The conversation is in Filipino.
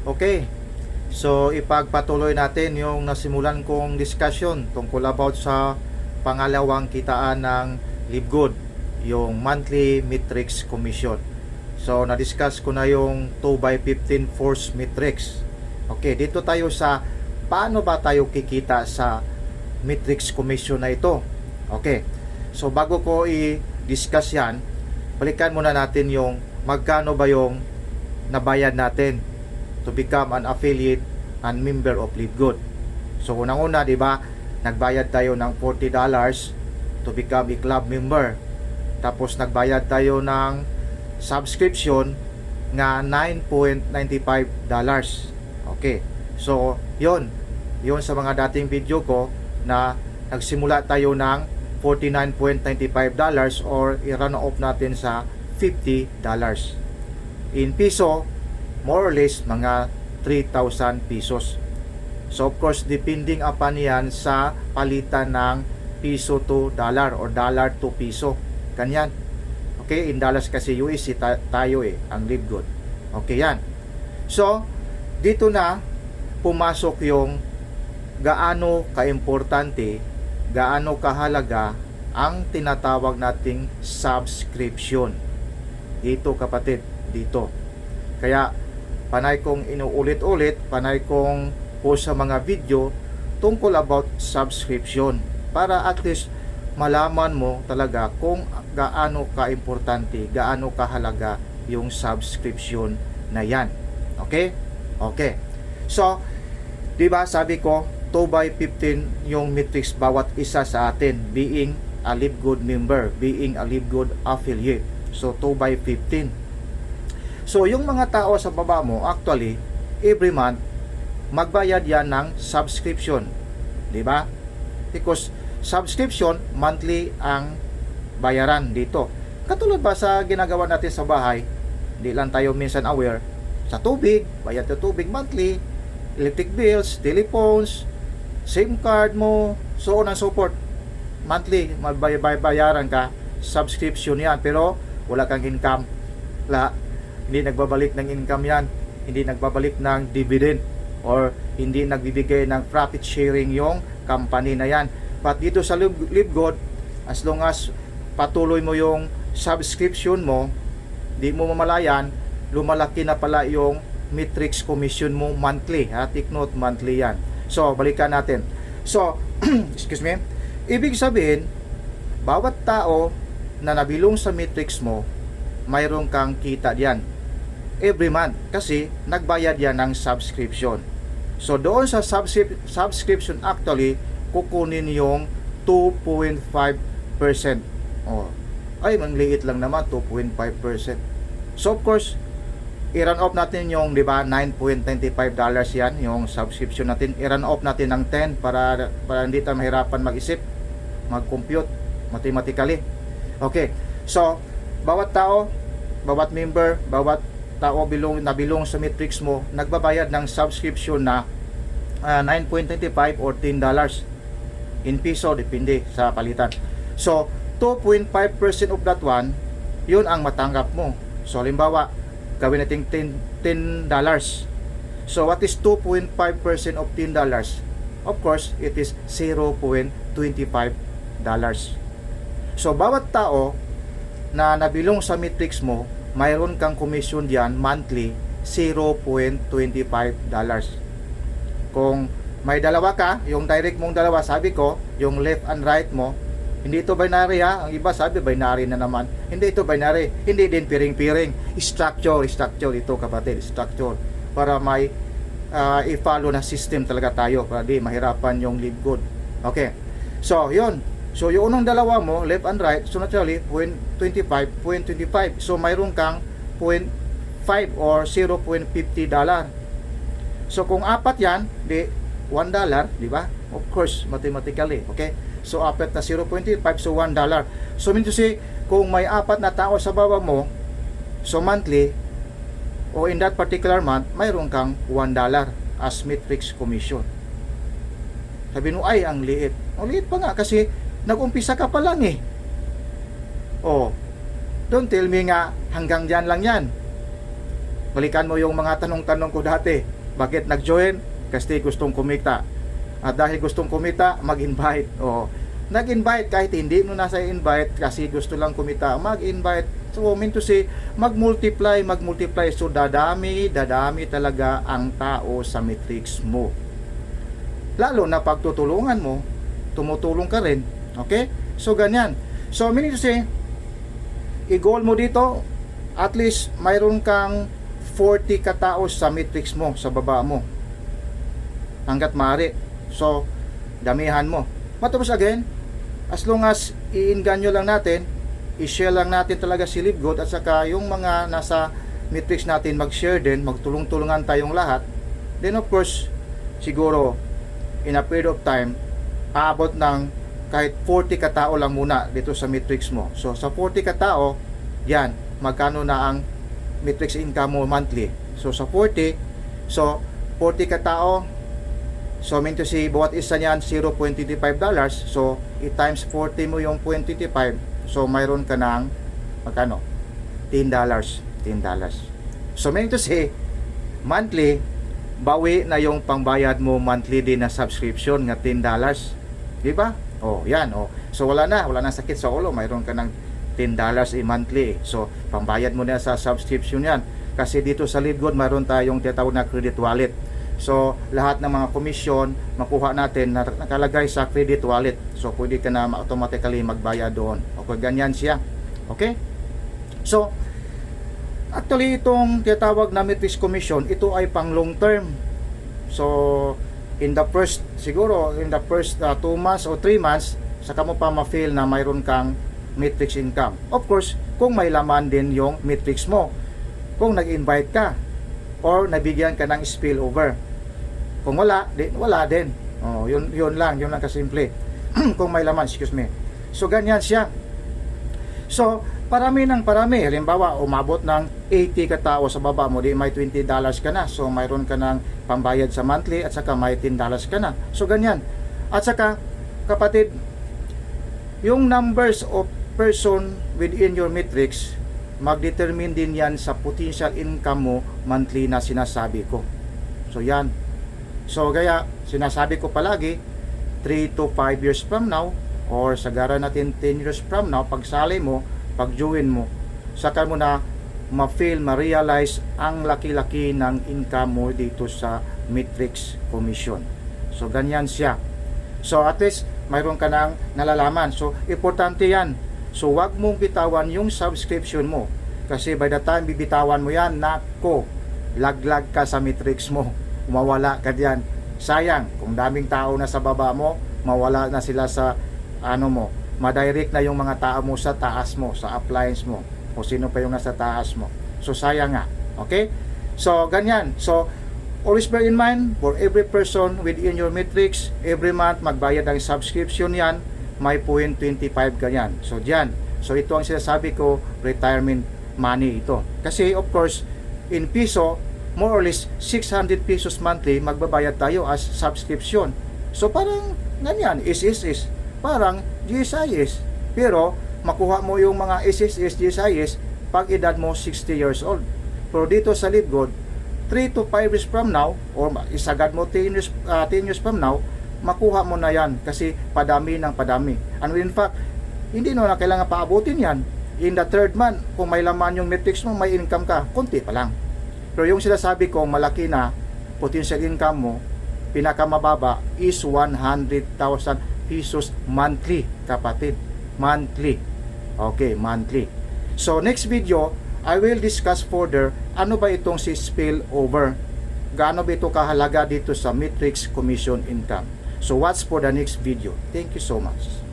Okay. So ipagpatuloy natin yung nasimulan kong discussion tungkol about sa pangalawang kitaan ng Libgood, yung monthly matrix commission. So na-discuss ko na yung 2x15 force matrix. Okay, dito tayo sa paano ba tayo kikita sa matrix commission na ito. Okay. So bago ko i-discuss yan, balikan muna natin yung magkano ba yung nabayad natin to become an affiliate and member of LiveGood. So unang-una, 'di ba, nagbayad tayo ng $40 to become a club member. Tapos nagbayad tayo ng subscription nga 9.95 dollars. Okay. So, 'yon. 'Yon sa mga dating video ko na nagsimula tayo ng 49.95 dollars or i-run off natin sa 50 dollars. In piso, more or less mga 3,000 pesos. So of course, depending upon yan sa palitan ng piso to dollar or dollar to piso. Ganyan. Okay, in dollars kasi USD ta- tayo eh, ang live good. Okay yan. So, dito na pumasok yung gaano kaimportante, gaano kahalaga ang tinatawag nating subscription. Dito kapatid, dito. Kaya panay kong inuulit-ulit, panay kong post sa mga video tungkol about subscription para at least malaman mo talaga kung gaano ka-importante, gaano kahalaga yung subscription na yan. Okay? Okay. So, 'di ba sabi ko 2 by 15 yung metrics bawat isa sa atin being a Live Good member, being a Live Good affiliate. So 2 by 15. So yung mga tao sa baba mo actually every month magbayad yan ng subscription. 'Di ba? Because subscription monthly ang bayaran dito. Katulad ba sa ginagawa natin sa bahay, di lang tayo minsan aware sa tubig, bayad sa tubig monthly, electric bills, telephones, SIM card mo, so on and so forth. Monthly, magbayaran ka, subscription yan, pero wala kang income. La, hindi nagbabalik ng income yan, hindi nagbabalik ng dividend, or hindi nagbibigay ng profit sharing yung company na yan. But dito sa Live as long as patuloy mo yung subscription mo, di mo mamalayan, lumalaki na pala yung matrix commission mo monthly. Ha? Take note, monthly yan. So, balikan natin. So, excuse me, ibig sabihin, bawat tao na nabilong sa matrix mo, mayroon kang kita diyan every month kasi nagbayad yan ng subscription. So doon sa subscrip- subscription actually kukunin yung 2.5%. Oh. Ay, mangliit lang naman 2.5%. So of course, i-run off natin yung 'di ba 9.95 dollars yan yung subscription natin. I-run off natin ng 10 para para hindi tayo mahirapan mag-isip, mag-compute mathematically. Okay. So, bawat tao, bawat member, bawat tao bilong na bilong sa matrix mo nagbabayad ng subscription na ah, 9.95 or 10 dollars. In piso depende sa palitan. So 2.5% of that one yun ang matanggap mo. So halimbawa gawin natin 10 10 dollars. So what is 2.5% of 10 dollars? Of course it is 0.25 dollars. So bawat tao na nabilong sa matrix mo mayroon kang commission diyan monthly 0.25 dollars. Kung may dalawa ka, yung direct mong dalawa, sabi ko, yung left and right mo, hindi ito binary ha. Ang iba sabi binary na naman. Hindi ito binary. Hindi din piring-piring. Structure, structure ito kapatid, structure. Para may uh, i-follow na system talaga tayo para di mahirapan yung live good. Okay. So, yun. So, yung unang dalawa mo, left and right, so naturally, 0.25, 0.25. So, mayroon kang 0.5 or 0.50 dollar. So, kung apat yan, di 1 dollar, di ba? Of course, mathematically, okay? So, apat na 0.25, so 1 dollar. So, mean to say, kung may apat na tao sa baba mo, so monthly, o in that particular month, mayroon kang 1 dollar as matrix commission. Sabi mo, ay, ang liit. Ang liit pa nga kasi nag-umpisa ka pa lang eh. Oh, don't tell me nga hanggang dyan lang yan. Balikan mo yung mga tanong-tanong ko dati. Bakit nag-join? Kasi gustong kumita. At dahil gustong kumita, mag-invite. O, nag-invite kahit hindi mo nasa invite kasi gusto lang kumita, mag-invite. So, mean to say, mag-multiply, mag-multiply. So, dadami, dadami talaga ang tao sa matrix mo. Lalo na pagtutulungan mo, tumutulong ka rin. Okay? So, ganyan. So, meaning to say, i-goal mo dito, at least mayroon kang 40 katao sa matrix mo, sa baba mo. Hanggat maaari. So, damihan mo. Matapos again, as long as iinganyo lang natin, i-share lang natin talaga si Live Good at saka yung mga nasa matrix natin mag-share din, magtulong-tulungan tayong lahat, then of course, siguro, in a period of time, aabot ng kahit 40 katao lang muna dito sa matrix mo. So, sa 40 katao, yan, magkano na ang matrix income mo monthly. So, sa 40, so, 40 katao, so, mean to say, bawat isa niyan, 0.25 dollars. So, i-times 40 mo yung 0.25, so, mayroon ka ng, magkano? 10 dollars. 10 dollars. So, meaning to say, monthly, bawi na yung pangbayad mo monthly din na subscription nga 10 dollars. Di ba? Oh, yan. Oh. So, wala na. Wala na sakit sa ulo. Mayroon ka ng 10 dollars a monthly. So, pambayad mo na sa subscription yan. Kasi dito sa LiveGood, mayroon tayong tinatawag na credit wallet. So, lahat ng mga komisyon, makuha natin na nakalagay sa credit wallet. So, pwede ka na automatically magbayad doon. Okay, ganyan siya. Okay? So, actually, itong tinatawag na Matrix Commission, ito ay pang long term. So, in the first, siguro, in the first 2 months or 3 months, saka mo pa ma-feel na mayroon kang matrix income. Of course, kung may laman din yung matrix mo. Kung nag-invite ka or nabigyan ka ng spillover. Kung wala, di, wala din. Oh, yun, yun lang, yun lang kasimple. kung may laman, excuse me. So, ganyan siya. So, parami ng parami. Halimbawa, umabot ng 80 katao sa baba mo, di may 20 dollars ka na. So, mayroon ka ng pambayad sa monthly at saka may 10 dollars ka na. So, ganyan. At saka, kapatid, yung numbers of person within your matrix, mag-determine din yan sa potential income mo monthly na sinasabi ko. So, yan. So, kaya, sinasabi ko palagi, 3 to 5 years from now, or sagara natin 10 years from now, pag sali mo, pag join mo, saka mo na ma-feel, ma-realize ang laki-laki ng income mo dito sa Matrix Commission. So, ganyan siya. So, at least, mayroon ka nang nalalaman. So, importante yan. So, wag mong bitawan yung subscription mo. Kasi by the time bibitawan mo yan, nako, laglag ka sa Matrix mo. Mawala ka diyan. Sayang, kung daming tao na sa baba mo, mawala na sila sa ano mo, madirect na yung mga tao mo sa taas mo, sa appliance mo, o sino pa yung nasa taas mo. So sayang nga. Okay? So ganyan. So always bear in mind for every person within your matrix, every month magbayad ang subscription yan, may point 25 ganyan. So diyan. So ito ang sinasabi ko, retirement money ito. Kasi of course, in piso, more or less 600 pesos monthly magbabayad tayo as subscription. So parang ganyan, is is is parang GSIS. Pero makuha mo yung mga SSS GSIS pag edad mo 60 years old. Pero dito sa LiveGood, 3 to 5 years from now or isagad mo 10 years, uh, 10 years from now, makuha mo na yan kasi padami ng padami. And in fact, hindi na kailangan paabutin yan. In the third month, kung may laman yung metrics mo, may income ka, konti pa lang. Pero yung sinasabi ko, malaki na, potential income mo, pinakamababa is 100,000 pesos monthly, kapatid. Monthly. Okay, monthly. So, next video, I will discuss further ano ba itong si spillover. Gaano ba ito kahalaga dito sa Matrix Commission Income. So, watch for the next video. Thank you so much.